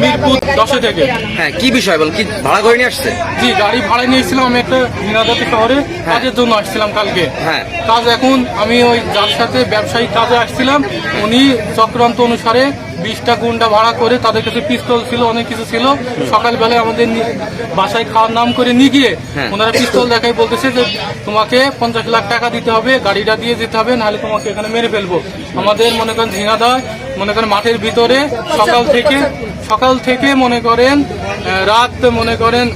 মিরপুর দশে থেকে হ্যাঁ কি বিষয় বল? কি ভাড়া করে নিয়ে আসছে? জি গাড়ি ভাড়া নিয়েছিলাম আমি একটা মিনাদাতি শহরে। কাজের জন্য আসছিলাম কালকে। হ্যাঁ। কাজ এখন আমি ওই যার সাথে ব্যবসায়িক কাজে আসছিলাম উনি চক্রান্ত অনুসারে বিশটা গুন্ডা ভাড়া করে তাদের কাছে পিস্তল ছিল অনেক কিছু ছিল সকালবেলায় আমাদের নি- বাসায় খাওয়ার নাম করে নিয়ে গিয়ে হ্যাঁ। ওনারা পিস্তল দেখাই বলতেছে যে তোমাকে পঞ্চাশ লাখ টাকা দিতে হবে গাড়িটা দিয়ে যেতে হবে নাহলে তোমাকে এখানে মেরে ফেলব আমাদের মনে করেন ঝিঙাদা মনে করেন মাঠের ভিতরে সকাল থেকে সকাল থেকে মনে করেন আহ, রাত মনে করেন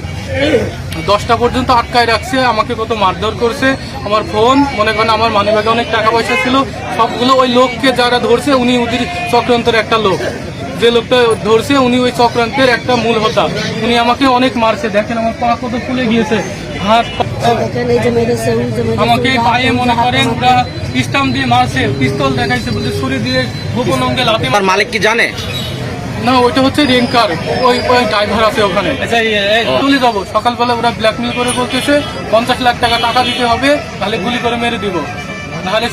দশটা পর্যন্ত আটকায় রাখছে, আমাকে কত মারধর করছে, আমার ফোন, মনে করেন আমার মানিব্যাগে অনেক টাকা পয়সা ছিল, সবগুলো ওই লোককে যারা ধরছে উনি ওদের চক্রান্তের একটা লোক। যে লোকটা ধরছে উনি ওই চক্রান্তের একটা মূল হতা। উনি আমাকে অনেক মারছে, দেখেন আমার পা কত ফুলে গিয়েছে, হাত আমাকে পায়ে মনে করেন ওরা স্টাম্প দিয়ে মারছে, পিস্তল দেখাইছে, বলছে ছুরি দিয়ে গোপন অঙ্গে আমার মালিক কি জানে? না ওইটা হচ্ছে রেঙ্কার ওই ওই ড্রাইভার আছে ওখানে। চলে যাব। সকালবেলা ওরা ব্ল্যাকমেল করে বলতেছে পঞ্চাশ লাখ টাকা টাকা দিতে হবে তাহলে গুলি করে মেরে দিব। নাহলে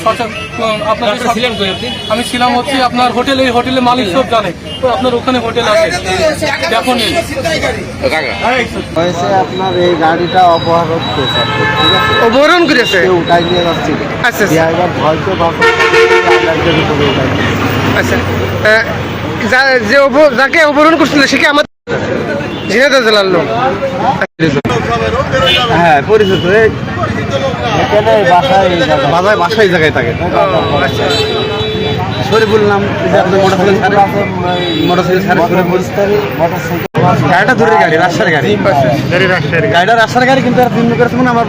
আপনাদের আমি ছিলাম হচ্ছে আপনার হোটেল এই হোটেলে মালিক সব জানে। তো আপনার ওখানে হোটেল আছে। দেখুন হয়েছে আপনার এই গাড়িটা অপহরণ করেছে। ঠিক আছে অপহরণ করেছে? উঠাই নিয়ে যাচ্ছিল আচ্ছা আচ্ছা, ড্রাইভার বাসে ভিতরে আচ্ছা। যা- যাকে অপহরণ করছিল সে কি আমার ঝিনাইদহ জেলার লোক? হ্যাঁ পরিচিত। বাসায় বাসায় জায়গায় থাকে। আচ্ছা। শরীফুল নাম মোটরসাইকেল শরীফুল। গাড়িটা দূরের গাড়ি রাজশাহীর গাড়ি। গাড়িটা রাজশাহীর গাড়ি। কিন্তু আর দিন করেছে মানে আমার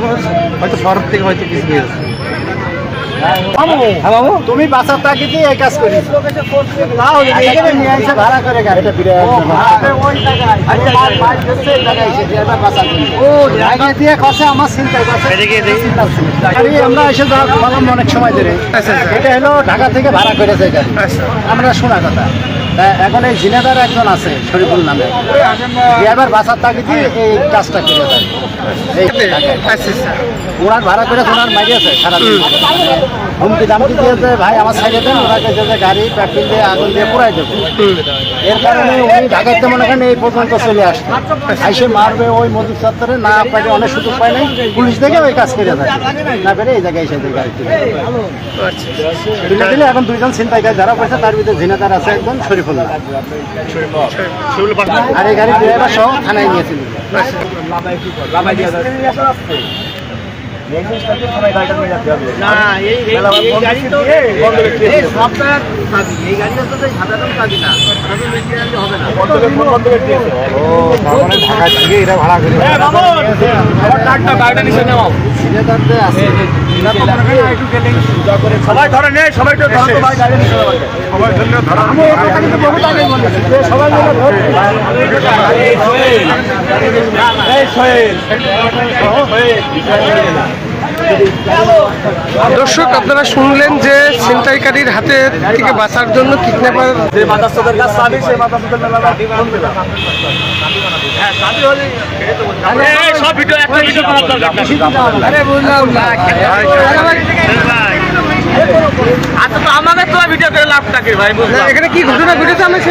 হয়তো শহর থেকে হয়তো কিছু হয়েছে। হ্যাঁ তুমি বাসার এই কাজ এখানে নিয়ে আইসে ভাড়া করে গাড়িটা ফিরে ও জায়গা দিয়ে খসে আমার চিন্তা আমরা এসে অনেক সময় ধরে। আচ্ছা, আচ্ছা। এটা হলো ঢাকা থেকে ভাড়া করে আচ্ছা। আমরা শোনা কথা। এখন এই জিনেদার একজন আছে শরীফুল নামে। ড্রাইভার বাসার এই কাজটা করে দেয় এই। আচ্ছা আচ্ছা। ওনার ভাড়া করে ওনার মারিয়েছে সারাদিন। হুমকি দামকি দিয়েছে ভাই আমার সাইডে দেন ওনাকে যে গাড়ি পেট্রোল দিয়ে আগুন দিয়ে পুরাই দেবো। এর কারণে উনি ঢাকাইতে মনে করেন এই পর্যন্ত চলে আসছে আইসে মারবে ওই মজুর চত্বরে না আপনাকে অনেক সুযোগ পায় নাই। পুলিশ দেখে ওই কাজ করে থাকে না পেরে এই জায়গায় এসে গাড়ি তুলে তুলে দিলে এখন দুইজন ছিনতাইকারী যারা পড়ছে তার ভিতরে ঝিনাদার আছে একজন শরীফুল্লাহ আর এই গাড়ি ড্রাইভার সহ থানায় নিয়েছিল না এই এই গাড়ি তো এই সপ্তাহ এই গাড়িটা তো সাধারণ কাজই না হবে না ঢাকা থেকে এরা ভাড়া করে সবাই ধরে নেই সবাই তো ধরো তো ভাই গাড়ি সবাই ধরলে ধরা সবাই দর্শক আপনারা শুনলেন যে ছিনতাইকারীর হাতে থেকে বাঁচার জন্য কিডন্যাপার যে মাদাসদের কাছে চাবি সেই মাদাসদের মেলা ফোন দিলাম। সব ভিডিও একটা ভিডিও করার দরকার আরে বুঝলাম না আচ্ছা তো আমাদের তো ভিডিও করে লাভ থাকে ভাই বুঝলাম। এখানে কি ঘটনা ঘটেছে? আমি সে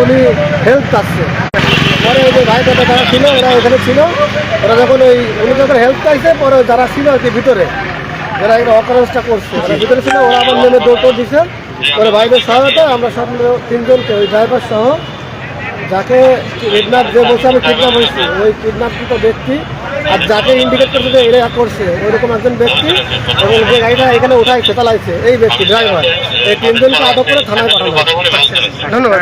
উনি হেল্প চাচ্ছে পরে ওই যে ভাই দাদা যারা ছিল ওরা ওখানে ছিল ওরা যখন ওই উনি যখন হেল্প চাইছে পরে যারা ছিল আর ভিতরে যারা এটা অকারেন্সটা করছে। ওরা ভিতরে ছিল, ওরা আবার নেমে দৌড় দিছে। পরে ভাইদের সহায়তা আমরা সব তিনজনকে, ওই ড্রাইভার সহ, যাকে কিডন্যাপ যে বলছে, আমি কিডন্যাপ হয়েছি। ওই কিডন্যাপকৃত ব্যক্তি, আর যাকে ইন্ডিকেট করছে যে এরা করছে, ওইরকম একজন ব্যক্তি, এবং যে গাড়িটা এখানে উঠাইছে, চালাইছে, এই ব্যক্তি ড্রাইভার এই তিনজনকে আটক করে থানায় পাঠানো ধন্যবাদ